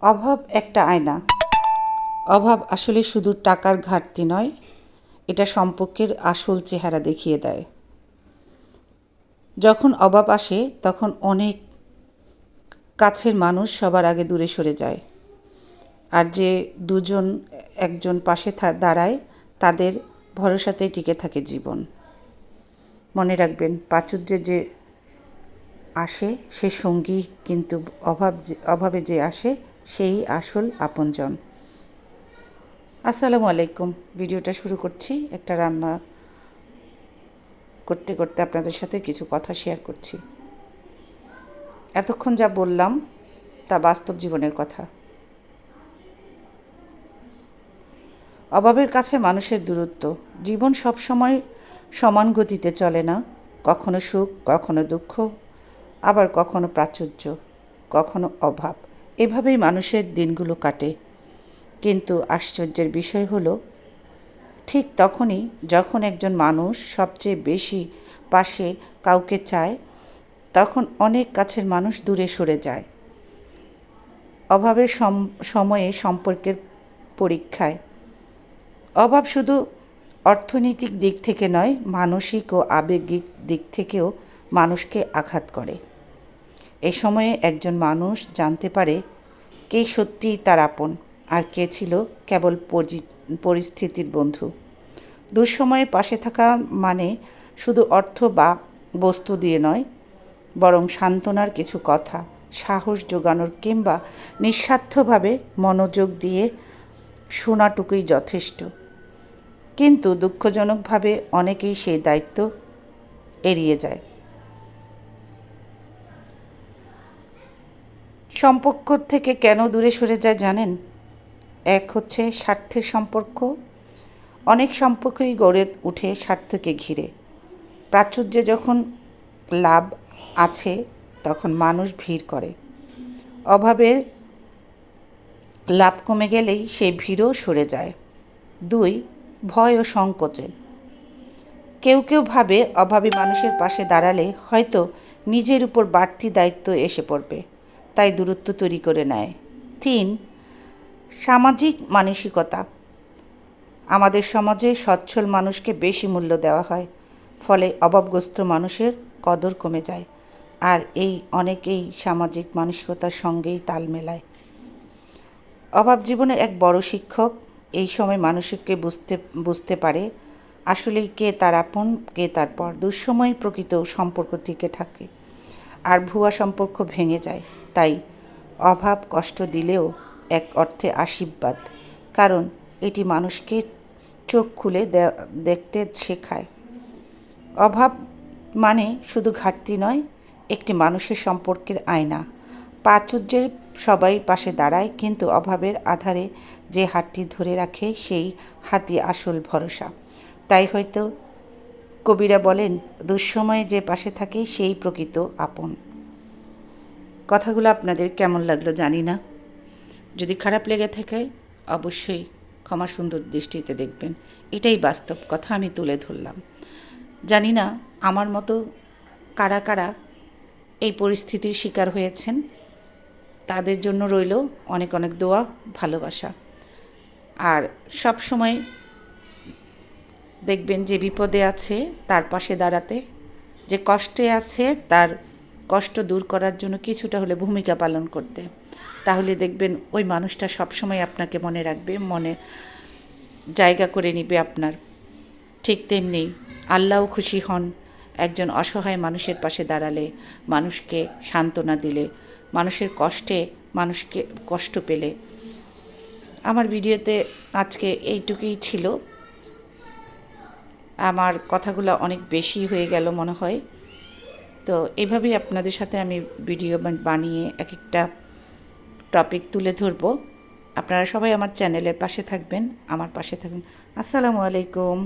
অভাব একটা আয়না। অভাব আসলে শুধু টাকার ঘাটতি নয়, এটা সম্পর্কের আসল চেহারা দেখিয়ে দেয়। যখন অভাব আসে, তখন অনেক কাছের মানুষ সবার আগে দূরে সরে যায়। আর যে দুজন, একজন পাশে দাঁড়ায়, তাদের ভরসাতেই টিকে থাকে জীবন। মনে রাখবেন, প্রাচুর্যে যে আসে, সে সঙ্গী কিন্তু অভাব অভাবে যে আসে সেই আসল আপনজন। আসসালামু আলাইকুম। ভিডিওটা শুরু করছি একটা রান্না করতে করতে আপনাদের সাথে কিছু কথা শেয়ার করছি। এতক্ষণ যা বললাম, তা বাস্তব জীবনের কথা। অভাবের কাছে মানুষের দূরত্ব। জীবন সবসময় সমান গতিতে চলে না। কখনো সুখ, কখনো দুঃখ, আবার কখনো প্রাচুর্য, কখনো অভাব। এভাবেই মানুষের দিনগুলো কাটে। কিন্তু আশ্চর্যের বিষয় হলো, ঠিক তখনই যখন একজন মানুষ সবচেয়ে বেশি পাশে কাউকে চায়, তখন অনেক কাছের মানুষ দূরে সরে যায়। অভাবের সম- সময়ে সম্পর্কের পরীক্ষায়। অভাব শুধু অর্থনৈতিক দিক থেকে নয়, মানসিক ও আবেগিক দিক থেকেও মানুষকে আঘাত করে। এই সময়ে একজন মানুষ জানতে পারে কে সত্যিই তার আপন আর কে ছিল কেবল পরি- পরিস্থিতির বন্ধু। দুঃসময়ে পাশে থাকা মানে শুধু অর্থ বা বস্তু দিয়ে নয়, বরং সান্ত্বনার কিছু কথা, সাহস জোগানোর কিংবা নিঃস্বার্থভাবে মনোযোগ দিয়ে শোনাটুকুই যথেষ্ট। কিন্তু দুঃখজনকভাবে অনেকেই সেই দায়িত্ব এড়িয়ে যায়। সম্পর্ক থেকে কেন দূরে সরে যায় জানেন? এক হচ্ছে স্বার্থের সম্পর্ক। অনেক সম্পর্কই গড়ে উঠে স্বার্থকে ঘিরে। প্রাচুর্যে যখন লাভ আছে, তখন মানুষ ভিড় করে। অভাবের লাভ কমে গেলেই সেই ভিড়ও সরে যায়। দুই, ভয় ও সংকোচে। কেউ কেউ ভাবে অভাবী মানুষের পাশে দাঁড়ালে হয়তো নিজের উপর বাড়তি দায়িত্ব এসে পড়বে। তাই দূরত্ব তৈরি করে নেয়। তিন, সামাজিক মানসিকতা। আমাদের সমাজে সচ্ছল মানুষকে বেশি মূল্য দেওয়া হয়, ফলে অভাবগ্রস্ত মানুষের কদর কমে যায়, আর এই অনেকেই সামাজিক মানসিকতার সঙ্গেই তাল মেলায়। অভাব জীবনের এক বড় শিক্ষক এই সময় মানুষকে বুঝতে বুঝতে পারে আসলেই কে তার আপন, কে তার পর। দুঃসময় প্রকৃত সম্পর্ক টিকে থাকে, আর ভুয়া সম্পর্ক ভেঙে যায়। তাই অভাব কষ্ট দিলেও এক অর্থে আশীর্বাদ, কারণ এটি মানুষকে চোখ খুলে দেখতে শেখায়। অভাব মানে শুধু ঘাটতি নয়, একটি মানুষের সম্পর্কের আয়না। প্রাচুর্যের সবাই পাশে দাঁড়ায়, কিন্তু অভাবের আধারে যে হাতটি ধরে রাখে, সেই হাতই আসল ভরসা। তাই হয়তো কবিরা বলেন, দুঃসময়ে যে পাশে থাকে, সেই প্রকৃত আপন। কথাগুলো আপনাদের কেমন লাগল জানি না। যদি খারাপ লেগে থাকে, অবশ্যই ক্ষমা সুন্দর দৃষ্টিতে দেখবেন। এটাই বাস্তব কথা, আমি তুলে ধরলাম। জানি না আমার মতো কারা কারা এই পরিস্থিতির শিকার হয়েছেন। তাদের জন্য রইল অনেক অনেক দোয়া, ভালোবাসা। আর সব সময় দেখবেন যে বিপদে আছে, তার পাশে দাঁড়াতে, যে কষ্টে আছে, তার কষ্ট দূর করার জন্য কিছুটা হলে ভূমিকা পালন করতে। তাহলে দেখবেন ওই মানুষটা সবসময় আপনাকে মনে রাখবে, মনে জায়গা করে নিবে আপনার। ঠিক তেমনি আল্লাহও খুশি হন একজন অসহায় মানুষের পাশে দাঁড়ালে, মানুষকে সান্ত্বনা দিলে, মানুষের কষ্টে মানুষকে কষ্ট পেলে। আমার ভিডিওতে আজকে এইটুকুই ছিল। আমার কথাগুলো অনেক বেশি হয়ে গেল মনে হয়। তো এভাবেই আপনাদের সাথে আমি ভিডিও বানিয়ে এক একটা টপিক তুলে ধরব। আপনারা সবাই আমার চ্যানেলের পাশে থাকবেন, আমার পাশে থাকবেন। আসসালামু আলাইকুম।